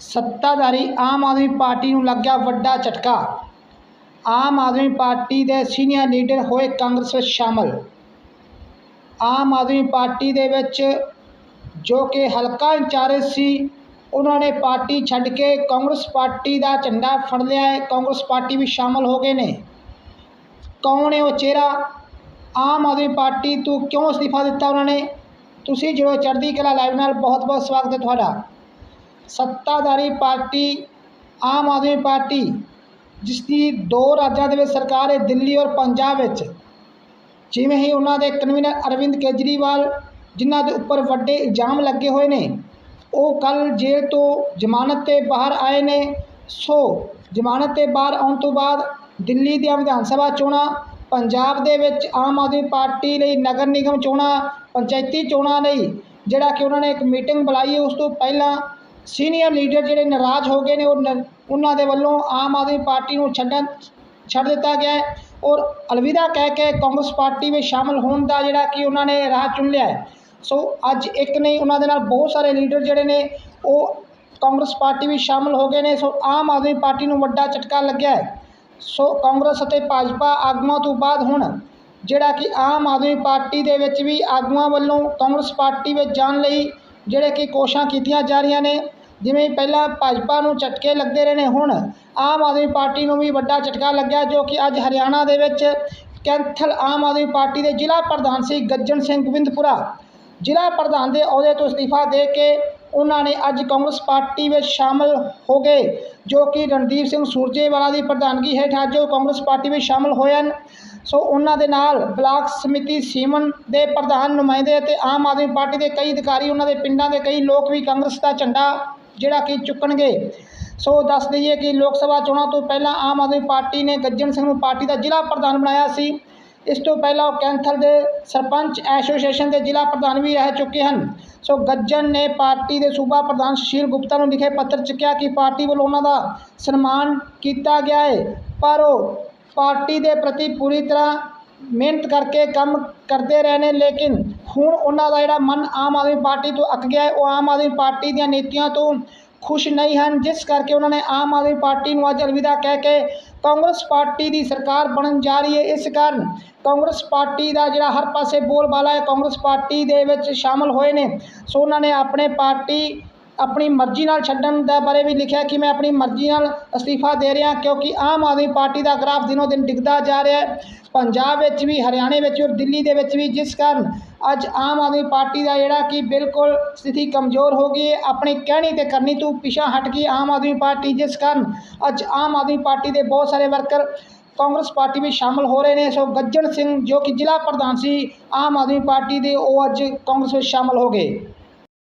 ਸੱਤਾਧਾਰੀ ਆਮ Aadmi party ਨੂੰ ਲੱਗਿਆ ਵੱਡਾ ਝਟਕਾ। ਆਮ ਆਦਮੀ ਪਾਰਟੀ ਦੇ ਸੀਨੀਅਰ ਲੀਡਰ ਹੋਏ ਕਾਂਗਰਸ ਵਿੱਚ ਸ਼ਾਮਲ। ਆਮ ਆਦਮੀ ਪਾਰਟੀ ਦੇ ਵਿੱਚ ਜੋ ਕਿ ਹਲਕਾ ਇੰਚਾਰਜ ਸੀ, ਉਹਨਾਂ ਨੇ ਪਾਰਟੀ ਛੱਡ ਕੇ ਕਾਂਗਰਸ ਪਾਰਟੀ ਦਾ ਝੰਡਾ ਫੜ ਲਿਆ ਹੈ। ਕਾਂਗਰਸ ਪਾਰਟੀ ਵੀ ਸ਼ਾਮਲ ਹੋ ਗਏ ਨੇ। ਕੌਣ ਹੈ ਉਹ ਚਿਹਰਾ? ਆਮ ਆਦਮੀ ਪਾਰਟੀ ਤੋਂ ਕਿਉਂ ਅਸਤੀਫਾ ਦਿੱਤਾ ਉਹਨਾਂ ਨੇ? ਤੁਸੀਂ ਜਦੋਂ ਚੜ੍ਹਦੀ ਕਲਾ ਲਾਈਵ ਨਾਲ ਬਹੁਤ ਬਹੁਤ ਸਵਾਗਤ ਹੈ ਤੁਹਾਡਾ। ਸੱਤਾਧਾਰੀ ਪਾਰਟੀ, ਆਮ ਆਦਮੀ ਪਾਰਟੀ, ਜਿਸ ਦੀ ਦੋ ਰਾਜਾਂ ਦੇ ਵਿੱਚ ਸਰਕਾਰ ਹੈ, ਦਿੱਲੀ ਔਰ ਪੰਜਾਬ ਵਿੱਚ। ਜਿਵੇਂ ਹੀ ਉਹਨਾਂ ਦੇ ਕਨਵੀਨਰ ਅਰਵਿੰਦ ਕੇਜਰੀਵਾਲ, ਜਿਨ੍ਹਾਂ ਦੇ ਉੱਪਰ ਵੱਡੇ ਇਲਜ਼ਾਮ ਲੱਗੇ ਹੋਏ ਨੇ, ਉਹ ਕੱਲ ਜੇਲ੍ਹ ਤੋਂ ਜ਼ਮਾਨਤ ਤੇ ਬਾਹਰ ਆਏ ਨੇ। ਸੋ, ਜ਼ਮਾਨਤ ਤੇ ਬਾਹਰ ਆਉਣ ਤੋਂ ਬਾਅਦ ਦਿੱਲੀ ਦੀਆਂ ਵਿਧਾਨ ਸਭਾ ਚੋਣਾਂ, ਪੰਜਾਬ ਦੇ ਵਿੱਚ ਆਮ ਆਦਮੀ ਪਾਰਟੀ ਲਈ ਨਗਰ ਨਿਗਮ ਚੋਣਾਂ, ਪੰਚਾਇਤੀ ਚੋਣਾਂ ਲਈ, ਜਿਹੜਾ ਕਿ ਉਹਨਾਂ ਨੇ ਇੱਕ ਮੀਟਿੰਗ ਬੁਲਾਈ ਉਸ ਤੋਂ ਪਹਿਲਾਂ ਸੀਨੀਅਰ ਲੀਡਰ ਜਿਹੜੇ ਨਾਰਾਜ਼ ਹੋ ਗਏ ਨੇ, ਉਹ ਨ- ਉਹਨਾਂ ਦੇ ਵੱਲੋਂ ਆਮ ਆਦਮੀ ਪਾਰਟੀ ਨੂੰ ਛੱਡਣ, ਛੱਡ ਦਿੱਤਾ ਗਿਆ ਹੈ ਔਰ ਅਲਵਿਦਾ ਕਹਿ ਕੇ ਕਾਂਗਰਸ ਪਾਰਟੀ ਵਿੱਚ ਸ਼ਾਮਲ ਹੋਣ ਦਾ ਜਿਹੜਾ ਕਿ ਉਹਨਾਂ ਨੇ ਰਾਹ ਚੁਣ ਲਿਆ ਹੈ। ਸੋ ਅੱਜ ਇੱਕ ਨਹੀਂ, ਉਹਨਾਂ ਦੇ ਨਾਲ ਬਹੁਤ ਸਾਰੇ ਲੀਡਰ ਜਿਹੜੇ ਨੇ, ਉਹ ਕਾਂਗਰਸ ਪਾਰਟੀ ਵਿੱਚ ਸ਼ਾਮਲ ਹੋ ਗਏ ਨੇ, ਸੋ ਆਮ ਆਦਮੀ ਪਾਰਟੀ ਨੂੰ ਵੱਡਾ ਝਟਕਾ ਲੱਗਿਆ ਹੈ। ਸੋ ਕਾਂਗਰਸ ਅਤੇ ਭਾਜਪਾ ਆਗੂਆਂ ਤੋਂ ਬਾਅਦ ਹੁਣ ਜਿਹੜਾ ਕਿ ਆਮ ਆਦਮੀ ਪਾਰਟੀ ਦੇ ਵਿੱਚ ਵੀ ਆਗੂਆਂ ਵੱਲੋਂ ਕਾਂਗਰਸ ਪਾਰਟੀ ਵਿੱਚ ਜਾਣ ਲਈ ਜਿਹੜੇ ਕਿ ਕੋਸ਼ਿਸ਼ਾਂ ਕੀਤੀਆਂ ਜਾ ਰਹੀਆਂ ਨੇ ਜਿਵੇਂ ਪਹਿਲਾਂ ਭਾਜਪਾ ਨੂੰ ਝਟਕੇ ਲੱਗਦੇ ਰਹੇ ਨੇ, ਹੁਣ ਆਮ ਆਦਮੀ ਪਾਰਟੀ ਨੂੰ ਵੀ ਵੱਡਾ ਝਟਕਾ ਲੱਗਿਆ, ਜੋ ਕਿ ਅੱਜ ਹਰਿਆਣਾ ਦੇ ਵਿੱਚ ਕੈਂਥਲ ਆਮ ਆਦਮੀ ਪਾਰਟੀ ਦੇ ਜ਼ਿਲ੍ਹਾ ਪ੍ਰਧਾਨ ਸੀ ਗੱਜਣ ਸਿੰਘ ਗੋਬਿੰਦਪੁਰਾ। ਜ਼ਿਲ੍ਹਾ ਪ੍ਰਧਾਨ ਦੇ ਅਹੁਦੇ ਤੋਂ ਅਸਤੀਫਾ ਦੇ ਕੇ ਉਹਨਾਂ ਨੇ ਅੱਜ ਕਾਂਗਰਸ ਪਾਰਟੀ ਵਿੱਚ ਸ਼ਾਮਲ ਹੋ ਗਏ, ਜੋ ਕਿ ਰਣਦੀਪ ਸਿੰਘ ਸੂਰਜੇਵਾਲਾ ਦੀ ਪ੍ਰਧਾਨਗੀ ਹੇਠ ਅੱਜ ਉਹ ਕਾਂਗਰਸ ਪਾਰਟੀ ਵਿੱਚ ਸ਼ਾਮਲ ਹੋਏ ਹਨ। ਸੋ ਉਹਨਾਂ ਦੇ ਨਾਲ ਬਲਾਕ ਸਮਿਤੀ ਸੀਮਨ ਦੇ ਪ੍ਰਧਾਨ ਨੁਮਾਇੰਦੇ ਅਤੇ ਆਮ ਆਦਮੀ ਪਾਰਟੀ ਦੇ ਕਈ ਅਧਿਕਾਰੀ, ਉਹਨਾਂ ਦੇ ਪਿੰਡਾਂ ਦੇ ਕਈ ਲੋਕ ਵੀ ਕਾਂਗਰਸ ਦਾ ਝੰਡਾ ਜਿਹੜਾ ਕਿ ਚੁੱਕਣਗੇ। ਸੋ ਦੱਸ ਦਈਏ ਕਿ ਲੋਕ ਸਭਾ ਚੋਣਾਂ ਤੋਂ ਪਹਿਲਾਂ ਆਮ ਆਦਮੀ ਪਾਰਟੀ ਨੇ ਗੱਜਣ ਸਿੰਘ ਨੂੰ ਪਾਰਟੀ ਦਾ ਜ਼ਿਲ੍ਹਾ ਪ੍ਰਧਾਨ ਬਣਾਇਆ ਸੀ। ਇਸ ਤੋਂ ਪਹਿਲਾਂ ਉਹ ਕੈਂਥਲ ਦੇ ਸਰਪੰਚ ਐਸੋਸੀਏਸ਼ਨ ਦੇ ਜ਼ਿਲ੍ਹਾ ਪ੍ਰਧਾਨ ਵੀ ਰਹਿ ਚੁੱਕੇ ਹਨ। ਸੋ ਗੱਜਣ ਨੇ ਪਾਰਟੀ ਦੇ ਸੂਬਾ ਪ੍ਰਧਾਨ ਸੁਸ਼ੀਲ ਗੁਪਤਾ ਨੂੰ ਲਿਖੇ ਪੱਤਰ 'ਚ ਕਿਹਾ ਕਿ ਪਾਰਟੀ ਵੱਲੋਂ ਉਹਨਾਂ ਦਾ ਸਨਮਾਨ ਕੀਤਾ ਗਿਆ ਹੈ ਪਰ ਉਹ ਪਾਰਟੀ ਦੇ ਪ੍ਰਤੀ ਪੂਰੀ ਤਰ੍ਹਾਂ ਮਿਹਨਤ ਕਰਕੇ ਕੰਮ ਕਰਦੇ ਰਹੇ ਨੇ, ਲੇਕਿਨ ਹੁਣ ਉਹਨਾਂ ਦਾ ਜਿਹੜਾ ਮਨ ਆਮ ਆਦਮੀ ਪਾਰਟੀ ਤੋਂ ਅੱਕ ਗਿਆ ਹੈ, ਉਹ ਆਮ ਆਦਮੀ ਪਾਰਟੀ ਦੀਆਂ ਨੀਤੀਆਂ ਤੋਂ ਖੁਸ਼ ਨਹੀਂ ਹਨ। ਜਿਸ ਕਰਕੇ ਉਹਨਾਂ ਨੇ ਆਮ ਆਦਮੀ ਪਾਰਟੀ ਨੂੰ ਅੱਜ ਅਲਵਿਦਾ ਕਹਿ ਕੇ ਕਾਂਗਰਸ ਪਾਰਟੀ ਦੀ ਸਰਕਾਰ ਬਣਨ ਜਾ ਰਹੀ ਹੈ। ਇਸ ਕਾਰਨ ਕਾਂਗਰਸ ਪਾਰਟੀ ਦਾ ਜਿਹੜਾ ਹਰ ਪਾਸੇ ਬੋਲਬਾਲਾ ਹੈ, ਕਾਂਗਰਸ ਪਾਰਟੀ ਦੇ ਵਿੱਚ ਸ਼ਾਮਲ ਹੋਏ ਨੇ। ਸੋ ਉਹਨਾਂ ਨੇ ਆਪਣੇ ਪਾਰਟੀ ਆਪਣੀ ਮਰਜ਼ੀ ਨਾਲ ਛੱਡਣ ਦੇ ਬਾਰੇ ਵੀ ਲਿਖਿਆ ਕਿ ਮੈਂ ਆਪਣੀ ਮਰਜ਼ੀ ਨਾਲ ਅਸਤੀਫਾ ਦੇ ਰਿਹਾ ਕਿਉਂਕਿ ਆਮ ਆਦਮੀ ਪਾਰਟੀ ਦਾ ਗ੍ਰਾਫ ਦਿਨੋ ਦਿਨ ਡਿੱਗਦਾ ਜਾ ਰਿਹਾ ਹੈ। ਪੰਜਾਬ ਵਿੱਚ ਵੀ, ਹਰਿਆਣੇ ਵਿੱਚ ਔਰ ਦਿੱਲੀ ਦੇ ਵਿੱਚ ਵੀ ਜਿਸ ਕਾਰਨ ਅੱਜ ਆਮ ਆਦਮੀ ਪਾਰਟੀ ਦਾ ਜਿਹੜਾ ਕਿ ਬਿਲਕੁਲ ਸਥਿਤੀ ਕਮਜ਼ੋਰ ਹੋ ਗਈ ਹੈ, ਆਪਣੀ ਕਹਿਣੀ ਤੇ ਕਰਨੀ ਤੋਂ ਪਿਛਾ ਹਟ ਗਈ ਆਮ ਆਦਮੀ ਪਾਰਟੀ ਜਿਸ ਕਾਰਨ ਅੱਜ ਆਮ ਆਦਮੀ ਪਾਰਟੀ ਦੇ ਬਹੁਤ ਸਾਰੇ ਵਰਕਰ ਕਾਂਗਰਸ ਪਾਰਟੀ ਵਿੱਚ ਸ਼ਾਮਲ ਹੋ ਰਹੇ ਨੇ। ਸੋ ਗੱਜਣ ਸਿੰਘ ਜੋ ਕਿ ਜ਼ਿਲ੍ਹਾ ਪ੍ਰਧਾਨ ਸੀ, ਆਮ ਆਦਮੀ ਪਾਰਟੀ ਦੇ ਉਹ ਅੱਜ ਕਾਂਗਰਸ ਵਿੱਚ ਸ਼ਾਮਲ ਹੋ ਗਏ।